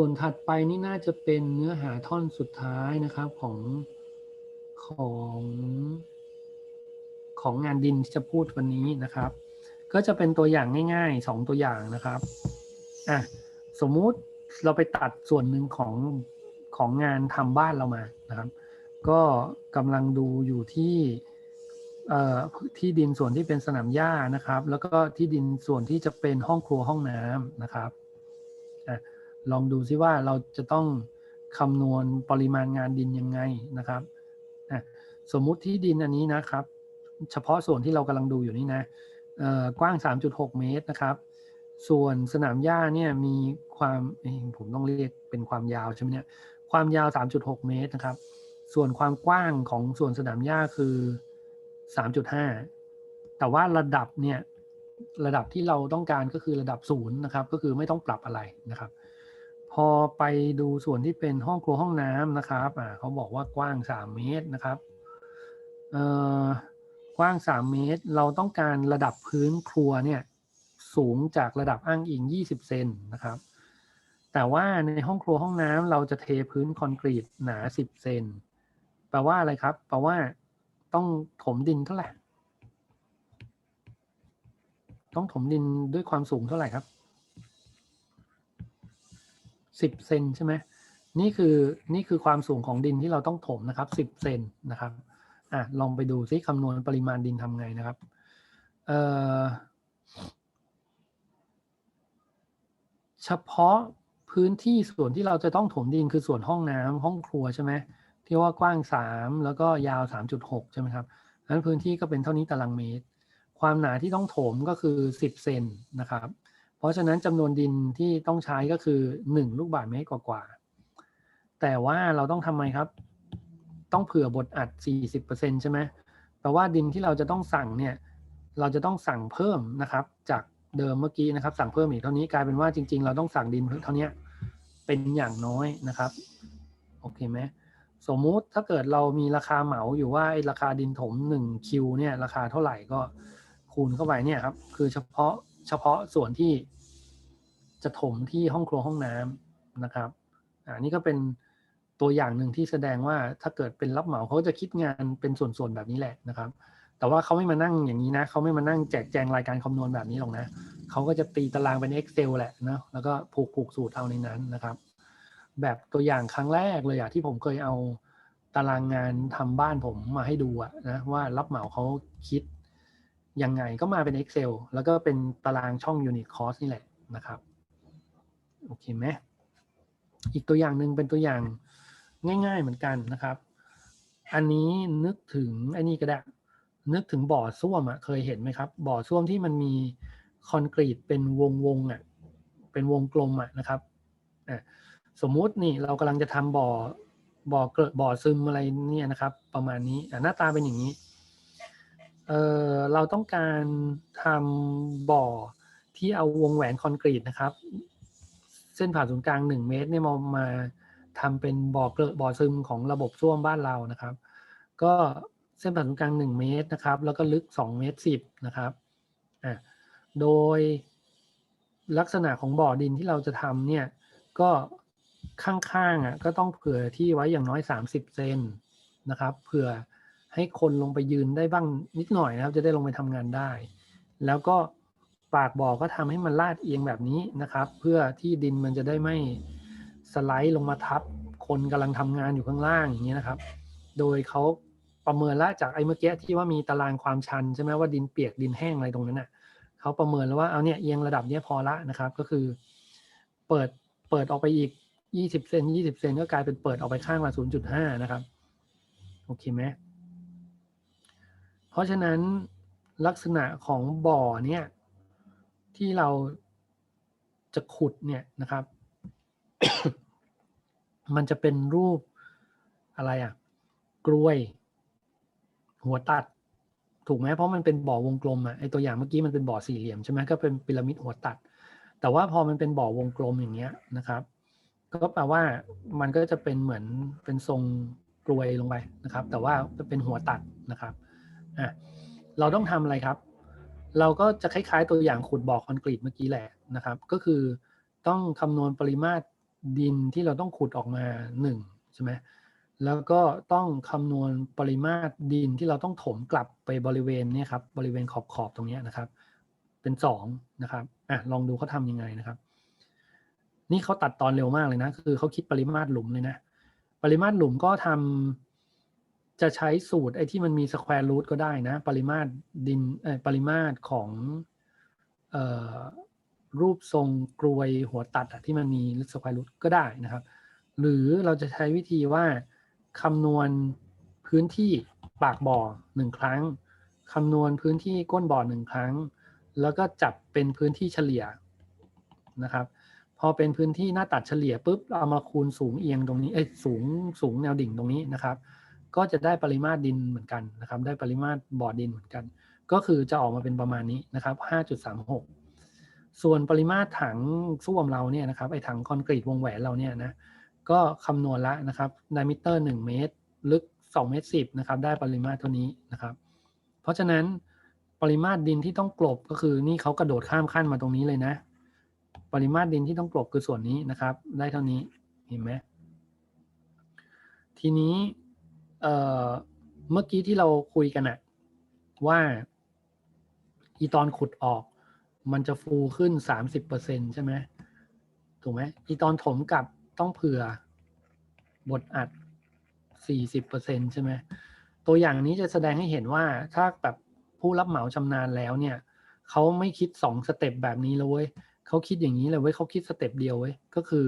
ส่วนถัดไปนี่น่าจะเป็นเนื้อหาท่อนสุดท้ายนะครับของของของงานดินที่จะพูดวันนี้นะครับ ก็จะเป็นตัวอย่างง่ายๆสองตัวอย่างนะครับอะสมมุติเราไปตัดส่วนหนึ่งของของงานทำบ้านเรามานะครับ ก็กำลังดูอยู่ที่เอ่อที่ดินส่วนที่เป็นสนามหญ้านะครับ แล้วก็ที่ดินส่วนที่จะเป็นห้องครัวห้องน้ำนะครับอะ ลองดูซิว่าเราจะต้องคำนวณปริมาณงานดินยังไงนะครับอะสมมุติที่ดินอันนี้นะครับ เฉพาะส่วนที่เรากำลังดูอยู่นี่นะกว้าง 3.6 เมตรนะครับ ส่วนสนามหญ้าเนี่ยมีความผมต้องเรียกเป็นความยาวใช่ไหมเนี่ยความยาว 3.6 เมตรนะครับ ส่วนความกว้างของส่วนสนามหญ้าคือ 3.5 แต่ว่าระดับเนี่ยระดับที่เราต้องการก็คือระดับศูนย์นะครับ ก็คือไม่ต้องปรับอะไรนะครับ พอไปดูส่วนที่เป็นห้องครัวห้องน้ำนะครับอ่าเขาบอกว่ากว้าง 3 เมตรนะครับเอ่อกว้าง 3 เมตร เราต้องการระดับพื้นครัวเนี่ยสูงจากระดับอ้างอิง 20 เซนนะครับ แต่ว่าในห้องครัวห้องน้ำเราจะเทพื้นคอนกรีตหนา 10 เซนแปลว่าอะไรครับ แปลว่าต้องถมดินเท่าไหร่ ต้องถมดินด้วยความสูงเท่าไหร่ครับ 10เซนใช่ไหมนี่คือนี่คือความสูงของดินที่เราต้องถมนะครับ10เซนนะครับอะลองไปดูซิคำนวณปริมาณดินทำไงนะครับเอ่อเฉพาะพื้นที่ส่วนที่เราจะต้องถมดินคือส่วนห้องน้ำห้องครัวใช่ไหมที่ว่ากว้าง3แล้วก็ยาว3.6ใช่ไหมครับนั้นพื้นที่ก็เป็นเท่านี้ตารางเมตร ความหนาที่ต้องถมก็คือ10เซนนะครับ เพราะฉะนั้นจำนวนดินที่ต้องใช้ก็คือ 1 ลูกบาศก์เมตรกว่าๆแต่ว่าเราต้องทำไมครับ ต้องเผื่อบทอัด 40%ใช่ไหมแปลว่าดินที่เราจะต้องสั่งเนี่ย เราจะต้องสั่งเพิ่มนะครับ จากเดิมเมื่อกี้นะครับ สั่งเพิ่มอีกเท่านี้กลายเป็นว่าจริง ๆ เราต้องสั่งดินเท่านี้เป็นอย่างน้อยนะครับโอเคไหมสมมุติถ้าเกิดเรามีราคาเหมาอยู่ว่าไอ้ราคาดินถม1คิวเนี่ยราคาเท่าไหร่ก็คูณเข้าไปเนี่ยครับคือเฉพาะเฉพาะส่วนที่ จะถมที่ห้องครัวห้องน้ำนะครับอ่านี่ก็เป็นตัวอย่างหนึ่งที่แสดงว่าถ้าเกิดเป็นรับเหมาเขาจะคิดงานเป็นส่วนๆแบบนี้แหละนะครับ แต่ว่าเขาไม่มานั่งอย่างนี้นะเขาไม่มานั่งแจกแจงรายการคำนวณแบบนี้หรอกนะเขาก็จะตีตารางเป็น Excel แหละนะแล้วก็ผูกผูกสูตรเอาในนั้นนะครับ แบบตัวอย่างครั้งแรกเลยอะที่ผมเคยเอาตารางงานทำบ้านผมมาให้ดูอะนะว่ารับเหมาเขาคิดยังไงก็มาเป็น Excel แล้วก็เป็นตารางช่อง Unit Cost นี่แหละนะครับ โอเคไหมอีกตัวอย่างหนึ่งเป็นตัวอย่างง่าย ๆเหมือนกันนะครับ อันนี้นึกถึงไอ้นี่ก็ได้นึกถึงบ่อส้วมอะเคยเห็นไหมครับ บ่อส้วมที่มันมีคอนกรีตเป็นวงวงๆอะเป็นวงกลมอะนะครับอะสมมุตินี่เรากำลังจะทำบ่อบ่อเกลอะบ่อซึมอะไรเนี่ยนะครับ ประมาณนี้หน้าตาเป็นอย่างนี้เออเราต้องการทำบ่อที่เอาวงแหวนคอนกรีตนะครับ เส้นผ่าศูนย์กลางหนึ่งเมตรเนี่ยมามาทำเป็นบ่อเกลอบ่อซึมของระบบส้วมบ้านเรานะครับ ก็เส้นผ่าศูนย์กลาง 1 เมตรนะครับ แล้วก็ลึก 2 เมตร 10 นะครับอะโดยลักษณะของบ่อดินที่เราจะทำเนี่ยก็ข้างๆอะก็ต้องเผื่อที่ไว้อย่างน้อย 30 เซนนะครับ เผื่อให้คนลงไปยืนได้บ้างนิดหน่อยนะครับ จะได้ลงไปทำงานได้ แล้วก็ ปากบ่อก็ทำให้มันลาดเอียงแบบนี้นะครับ เพื่อที่ดินมันจะได้ไม่สไลด์ลงมาทับ คนกำลังทำงานอยู่ข้างล่างอย่างนี้ยนะครับ โดยเขาประเมินแล้วจากไอ้เมื่อกี้ที่ว่ามีตารางความชันใช่ไหมว่าดินเปียกดินแห้งอะไรตรงนั้นน่ะเขาประเมินแล้วว่าเอาเนี่ยเอียงระดับเนี้ยพอละนะครับ ก็คือ เปิดเปิดออกไปอีก 20 เซน20 เซนก็กลายเป็นเปิดออกไปข้างละ0.5 นะครับโอเคไหมเพราะฉะนั้นลักษณะของบ่อเนี่ย ที่เราจะขุดเนี่ยนะครับ มันจะเป็นรูปอะไรอะ กล้วย หัวตัด ถูกไหมเพราะมันเป็นบ่อวงกลมอะไอตัวอย่างเมื่อกี้มันเป็นบ่อสี่เหลี่ยมใช่ไหมก็เป็นพีระมิดหัวตัด แต่ว่าพอมันเป็นบ่อวงกลมอย่างเงี้ยนะครับ ก็แปลว่ามันก็จะเป็นเหมือนเป็นทรงกลวยลงไปนะครับ แต่ว่าเป็นหัวตัดนะครับอะเราต้องทำอะไรครับ เราก็จะคล้ายๆตัวอย่างขุดบ่อคอนกรีตเมื่อกี้แหละนะครับ ก็คือต้องคำนวณปริมาตรดินที่เราต้องขุดออกมาหนึ่งใช่ไหมแล้วก็ต้องคำนวณปริมาตรดินที่เราต้องถมกลับไปบริเวณเนี้ครับบริเวณขอบขอบๆตรงนี้นะครับ เป็นสองนะครับอะลองดูเขาทำยังไงนะครับ นี่เขาตัดตอนเร็วมากเลยนะ คือเขาคิดปริมาตรหลุมเลยนะ ปริมาตรหลุมก็ทำ จะใช้สูตรไอ้ที่มันมีสแควร์รูทก็ได้นะ ปริมาตรดินปริมาตรของออรูปทรงกรวยหัวตัดที่มันมีสแควร์รูทก็ได้นะครับ หรือเราจะใช้วิธีว่าคำนวณพื้นที่ปากบ่อหนึ่งครั้งคำนวณพื้นที่ก้นบ่อหนึ่งครั้ง แล้วก็จับเป็นพื้นที่เฉลี่ยนะครับ พอเป็นพื้นที่หน้าตัดเฉลี่ยปุ๊บเราเอามาคูณสูงเอียงตรงนี้เอ้ยสูงสูงแนวดิ่งตรงนี้นะครับ ก็จะได้ปริมาตรดินเหมือนกันนะครับ ได้ปริมาตรบ่อดินเหมือนกัน ก็คือจะออกมาเป็นประมาณนี้นะครับ 5.36 ส่วนปริมาตรถังส้วมเราเนี่ยนะครับไอ้ถังคอนกรีตวงแหวนเราเนี่ยนะก็คำนวณแล้วนะครับดิมิเตอร์ 1 เมตร ลึก 2 เมตร 10 นะครับ ได้ปริมาตรเท่านี้นะครับ เพราะฉะนั้นปริมาตรดินที่ต้องกลบก็คือนี่เขากระโดดข้ามขั้นมาตรงนี้เลยนะ ปริมาตรดินที่ต้องกลบคือส่วนนี้นะครับ ได้เท่านี้เห็นไหมทีนี้ เเมื่อกี้ที่เราคุยกันอะว่าอีตอนขุดออก มันจะฟูขึ้น30%ใช่ไหมถูกไหมอีตอนถมกลับต้องเผื่อบทอัด40%ใช่ไหมตัวอย่างนี้จะแสดงให้เห็นว่าถ้าแบบผู้รับเหมาชำนาญแล้วเนี่ยเขาไม่คิดสองสเต็ปแบบนี้เลยเว้ยเขาคิดอย่างนี้เลยเว้ยเขาคิดสเต็ปเดียวเว้ยก็คือ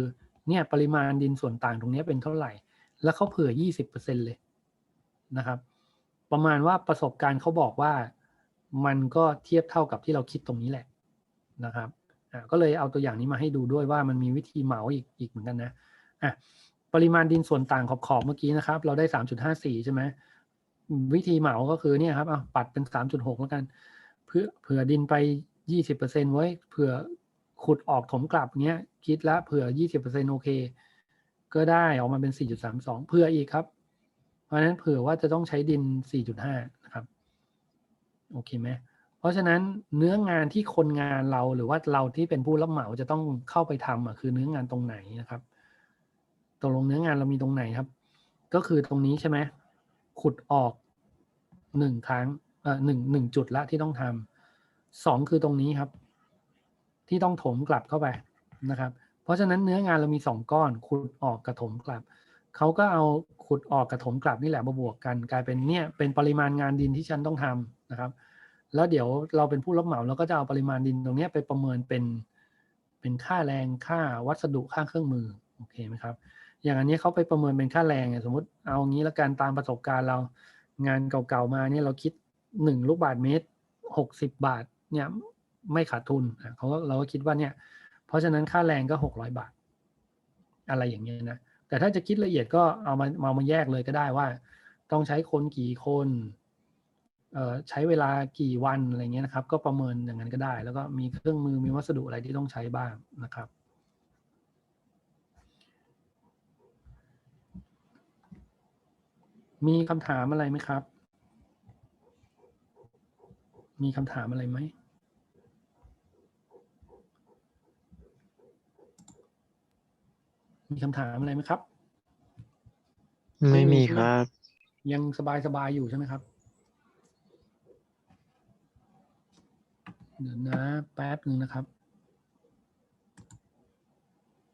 เนี่ยปริมาณดินส่วนต่างตรงนี้เป็นเท่าไหร่ แล้วเขาเผื่อ20%เลย นะครับ ประมาณว่าประสบการณ์เขาบอกว่ามันก็เทียบเท่ากับที่เราคิดตรงนี้แหละนะครับก็เลยเอาตัวอย่างนี้มาให้ดูด้วยว่ามันมีวิธีเหมาอีกอีกเหมือนกันนะอะปริมาณดินส่วนต่างขอบขอบๆเมื่อกี้นะครับ เราได้3.54ใช่ไหมวิธีเหมาก็คือเนี่ยครับเอะปัดเป็น3.6แล้วกันเพื่อเผื่อดินไป20%ไว้เผื่อขุดออกถมกลับเนี้ยคิดล้วเผื่อ20%โอเค ก็ได้ออกมาเป็น4.32เผื่ออีกครับ เพราะฉะนั้นเผื่อว่าจะต้องใช้ดิน 4.5 นะครับ โอเคไหมเพราะฉะนั้นเนื้องานที่คนงานเราหรือว่าเราที่เป็นผู้รับเหมาจะต้องเข้าไปทำอะคือเนื้องานตรงไหนนะครับตกลงเนื้องานเรามีตรงไหนครับ ก็คือตรงนี้ใช่ไหมขุดออกหนึ่งครั้งเอ่อหนึ่งหนึ่งจุดละที่ต้องทำสองคือตรงนี้ครับ ที่ต้องถมกลับเข้าไปนะครับ เพราะฉะนั้นเนื้องานเรามีสองก้อนขุดออกกับถมกลับ เขาก็เอาขุดออกกับถมกลับนี่แหละมาบวกกัน กลายเป็นเนี่ยเป็นปริมาณงานดินที่ฉันต้องทำนะครับ แล้วเดี๋ยวเราเป็นผู้รับเหมาเราก็จะเอาปริมาณดินตรงนี้ไปประเมินเป็นเป็นค่าแรงค่าวัสดุค่าเครื่องมือโอเคไหมครับ อย่างอันนี้เขาไปประเมินเป็นค่าแรงสมมติเอางี้แล้วกันตามประสบการณ์เรางานเก่าๆมาเนี่ยเราคิดหนึ่งลูกบาทเมตรหกสิบบาทเนี่ยไม่ขาดทุนอะเขาก็เราก็คิดว่าเนี่ย เพราะฉะนั้นค่าแรงก็หกร้อยบาท อะไรอย่างเงี้ยนะ แต่ถ้าจะคิดละเอียดก็เอามาเอามาแยกเลยก็ได้ว่า ต้องใช้คนกี่คนเอ่อใช้เวลากี่วันอะไรเงี้ยนะครับ ก็ประเมินอย่างนั้นก็ได้ แล้วก็มีเครื่องมือมีวัสดุอะไรที่ต้องใช้บ้างนะครับ มีคำถามอะไรไหมครับ มีคำถามอะไรไหม มีคำถามอะไรไหมครับ ไม่มีครับ ยังสบายสบายๆอยู่ใช่ไหมครับ เดี๋ยวนะ แป๊บหนึ่งนะครับ